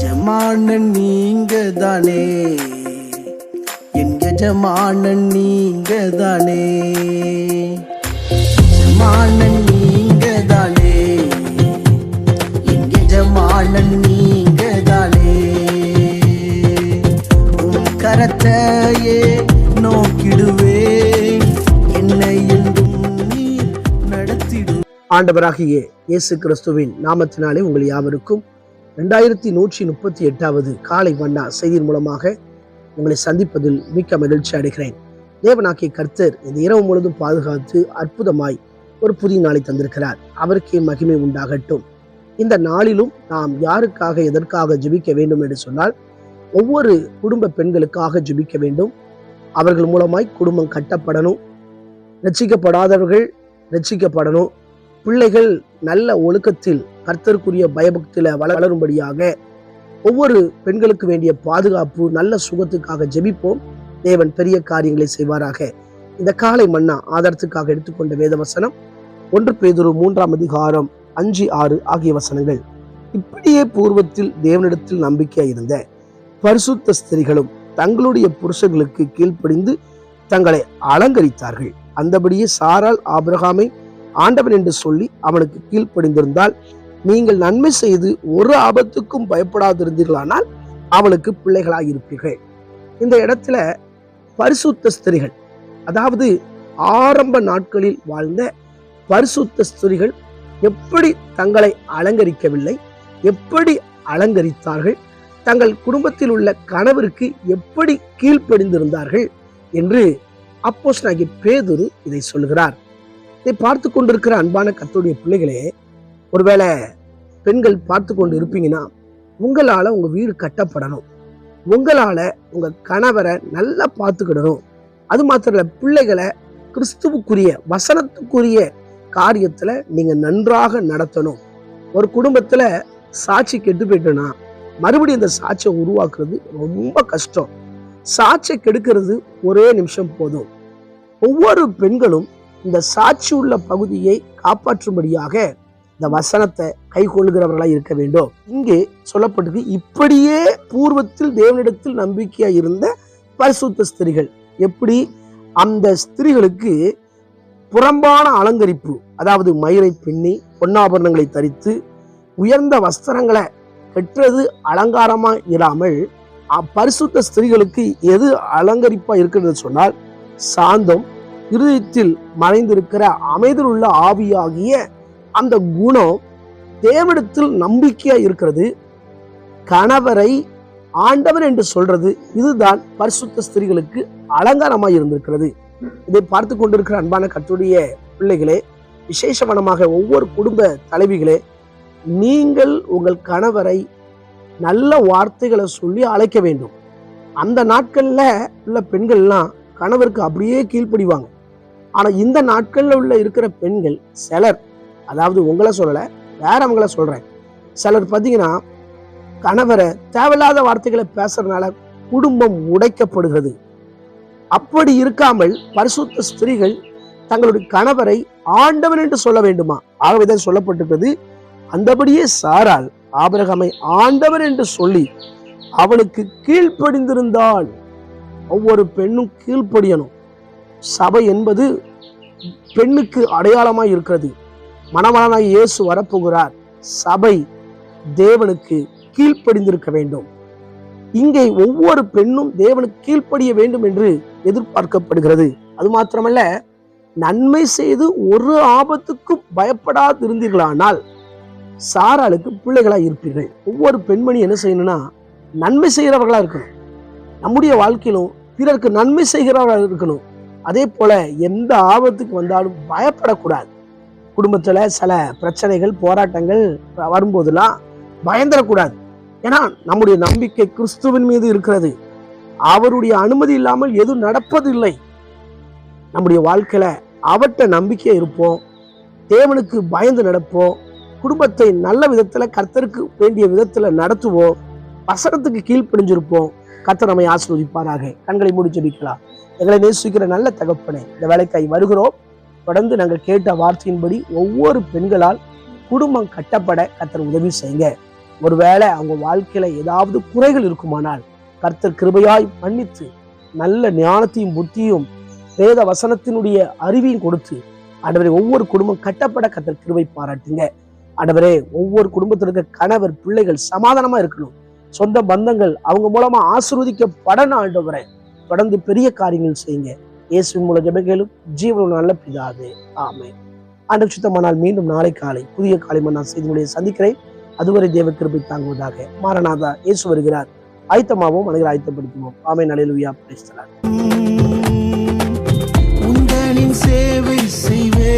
எஜமானன் நீங்க தானே என் எஜமானன் நீங்க தானே எஜமானன் நீங்க தானே என் எஜமானன் நீங்க தானே உன் கரத்தையே நோக்கிடுவே என்னை என்றும் நடத்திடு. ஆண்டவராகிய இயேசு கிறிஸ்துவின் நாமத்தினாலே உங்கள் யாவருக்கும் ரெண்டாயிரத்தி நூற்றி முப்பத்தி எட்டாவது காலை வண்ணா செய்தியின் மூலமாக உங்களை சந்திப்பதில் மிக்க மகிழ்ச்சி அடைகிறேன். தேவனாக்கிய கர்த்தர் இந்த இரவு முழுதும் பாதுகாத்து அற்புதமாய் ஒரு புதிய நாளை தந்திருக்கிறார். அவருக்கே மகிமை உண்டாகட்டும். இந்த நாளிலும் நாம் யாருக்காக எதற்காக ஜெபிக்க வேண்டும் என்று சொன்னால் ஒவ்வொரு குடும்ப பெண்களுக்காக ஜெபிக்க வேண்டும். அவர்கள் மூலமாய் குடும்பம் கட்டப்படணும். ரட்சிக்கப்படாதவர்கள் ரட்சிக்கப்படணும். பிள்ளைகள் நல்ல ஒழுக்கத்தில் கர்த்தருக்குரிய பயபக்தியில வள- வளரும்படியாக ஒவ்வொரு பெண்களுக்கு வேண்டிய பாதுகாப்பு நல்ல சுகத்துக்காக ஜெபிப்போம். தேவன் பெரிய காரியங்களை செய்வாராக. இந்த காலை மன்னா ஆதாரத்துக்காக எடுத்துக்கொண்ட வேத வசனம் ஒன்று பேதொரு மூன்றாம் அதிகாரம் அஞ்சு ஆறு ஆகிய வசனங்கள். இப்படியே பூர்வத்தில் தேவனிடத்தில் நம்பிக்கை இருந்த பரிசுத்த ஸ்திரிகளும் தங்களுடைய புருஷர்களுக்கு கீழ்ப்படிந்து தங்களை அலங்கரித்தார்கள். அந்தபடியே சாரால் ஆபிரகாமை ஆண்டவன் என்று சொல்லி அவனுக்கு கீழ்ப்படிந்திருந்தால் நீங்கள் நன்மை செய்து ஒரு ஆபத்துக்கும் பயப்படாதிருந்தீர்களானால் அவளுக்கு பிள்ளைகளாக இருப்பீர்கள் இந்த இடத்துல பரிசுத்த ஸ்திரிகள் அதாவது ஆரம்ப நாட்களில் வாழ்ந்த பரிசுத்த ஸ்திரிகள் எப்படி தங்களை அலங்கரிக்கவில்லை எப்படி அலங்கரித்தார்கள் தங்கள் குடும்பத்தில் உள்ள கணவருக்கு எப்படி கீழ்ப்படிந்திருந்தார்கள் என்று அப்போஸ் நாகி பேதுரு இதை சொல்லுகிறார் இதை பார்த்து கொண்டிருக்கிற அன்பான கத்தோடைய பிள்ளைகளே ஒருவேளை பெண்கள் பார்த்து கொண்டு இருப்பீங்கன்னா உங்களால உங்க வீடு கட்டப்படணும். உங்களால உங்க கணவரை நல்லா பார்த்துக்கிடணும். அது மாத்திரம் இல்லை பிள்ளைகளை கிறிஸ்துவுக்குரிய வசனத்துக்குரிய காரியத்துல நீங்க நன்றாக நடத்தணும். ஒரு குடும்பத்துல சாட்சி கெட்டு போயிட்டோன்னா மறுபடியும் இந்த சாட்சியை உருவாக்குறது ரொம்ப கஷ்டம். சாட்சியை கெடுக்கிறது ஒரே நிமிஷம் போதும். ஒவ்வொரு பெண்களும் இந்த சாட்சி உள்ள பகுதியை காப்பாற்றும்படியாக இந்த வசனத்தை கைக்கொள்கிறவர்களாய் இருக்க வேண்டும். இங்கே சொல்லப்பட்டிருக்கு இப்படியே பூர்வத்தில் தேவனிடத்தில் நம்பிக்கையா இருந்த பரிசுத்த ஸ்திரிகள். எப்படி? அந்த ஸ்திரிகளுக்கு புறம்பான அலங்கரிப்பு அதாவது மயிரை பின்னி பொன்னாபரணங்களை தரித்து உயர்ந்த வஸ்திரங்களை கெட்டது அலங்காரமா இராமல் பரிசுத்த ஸ்திரிகளுக்கு எது அலங்கரிப்பா இருக்கிறது சொன்னால் சாந்தம் இருதயத்தில் மறைந்திருக்கிற அமைதியில் உள்ள ஆவியாகிய அந்த குணம் தேவனிடத்தில் நம்பிக்கையா இருக்கிறது. கணவரை ஆண்டவர் என்று சொல்றது இதுதான் பரிசுத்த ஸ்திரிகளுக்கு அலங்காரமாக இருந்திருக்கிறது. இதை பார்த்து கொண்டிருக்கிற அன்பான கத்துடைய பிள்ளைகளே விசேஷவனமாக ஒவ்வொரு குடும்ப தலைவிகளே நீங்கள் உங்கள் கணவரை நல்ல வார்த்தைகளை சொல்லி அழைக்க வேண்டும். அந்த நாட்கள்ல உள்ள பெண்கள்லாம் கணவருக்கு அப்படியே கீழ்ப்படிவாங்க. ஆனா இந்த நாட்கள்ல உள்ள இருக்கிற பெண்கள் சிலர் அதாவது உங்களை சொல்லல வேறவங்களை சொல்றேன். சிலர் பார்த்தீங்கன்னா கணவரை தேவையில்லாத வார்த்தைகளை பேசுறதுனால குடும்பம் உடைக்கப்படுகிறது. அப்படி இருக்காமல் பரிசுத்த ஸ்திரீகள் தங்களுடைய கணவரை ஆண்டவன் என்று சொல்ல வேண்டுமா? ஆகவேதான் சொல்லப்பட்டிருக்கிறது. அந்தபடியே சாரால் ஆபரகமை ஆண்டவன் என்று சொல்லி அவனுக்கு கீழ்ப்படிந்திருந்தாள் ஒவ்வொரு பெண்ணும் கீழ்ப்படியணும். சபை என்பது பெண்ணுக்கு அடையாளமாய் இருக்கிறது. மணவாளனாய் இயேசு வரப்போகிறார். சபை தேவனுக்கு கீழ்ப்படிந்திருக்க வேண்டும். இங்கே ஒவ்வொரு பெண்ணும் தேவனுக்கு கீழ்ப்படிய வேண்டும் என்று எதிர்பார்க்கப்படுகிறது. அது மாத்திரமல்ல நன்மை செய்து ஒரு ஆபத்துக்கும் பயப்படாது இருந்தீர்களானால் சாராளுக்கு பிள்ளைகளாக இருப்பீர்கள். ஒவ்வொரு பெண்மணி என்ன செய்யணும்னா நன்மை செய்கிறவர்களாக இருக்கணும். நம்முடைய வாழ்க்கையிலும் பிறருக்கு நன்மை செய்கிறவர்களாக இருக்கணும். அதே போல எந்த ஆபத்துக்கு வந்தாலும் பயப்படக்கூடாது. குடும்பத்துல சில பிரச்சனைகள் போராட்டங்கள் வரும்போதெல்லாம் பயந்துடக்கூடாது. ஏன்னா நம்முடைய நம்பிக்கை கிறிஸ்துவின் மீது இருக்கிறது. அவருடைய அனுமதி இல்லாமல் எதுவும் நடப்பதில்லை. நம்முடைய வாழ்க்கையில அவற்ற நம்பிக்கை இருப்போம். தேவனுக்கு பயந்து நடப்போம். குடும்பத்தை நல்ல விதத்துல கர்த்தருக்கு வேண்டிய விதத்துல நடத்துவோம். வசனத்துக்கு கீழ்ப்படிஞ்சிருப்போம். கர்த்தர் நம்மை ஆசிர்வதிப்பாராக. கண்களை மூடி ஜெபிக்கலாம். எங்களை நேசிக்கிற நல்ல தகப்பனே இந்த வேலைக்காய் வருகிறோம். தொடர்ந்து நாங்கள் கேட்ட வார்த்தையின்படி ஒவ்வொரு பெண்களால் குடும்பம் கட்டப்பட கத்தர் உதவி செய்யுங்க. ஒருவேளை அவங்க வாழ்க்கையில ஏதாவது குறைகள் இருக்குமானால் கர்த்தர் கிருபையாய் மன்னித்து நல்ல ஞானத்தையும் புத்தியும் வேத வசனத்தினுடைய அறிவையும் கொடுத்து அடவரே ஒவ்வொரு குடும்பம் கட்டப்பட கர்த்தர் கிருபை பாராட்டுங்க. ஆண்டவரே ஒவ்வொரு குடும்பத்தில் இருக்க கணவர் பிள்ளைகள் சமாதானமா இருக்கணும். சொந்த பந்தங்கள் அவங்க மூலமா ஆசீர்வதிக்கப்படணும் ஆண்டவரே. தொடர்ந்து பெரிய காரியங்கள் செய்யுங்க. இயேசுவின் மூலம் ஜெபங்களும் ஜீவனும் நல்ல பிதாவே. ஆமை ஆண்டு சுத்தமானால் மீண்டும் நாளை காலை புதிய காலை நான் செய்தி முடிய சந்திக்கிறேன். அதுவரை தேவ கிருபை தாங்குவதாக மாரநாதா இயேசு வருகிறார். ஆயத்தமாகவும் மனிதர் ஆயத்தப்படுத்துவோம். ஆமை நலையிலுயா பேசுகிறார் உந்தனின் சேவை செய்வே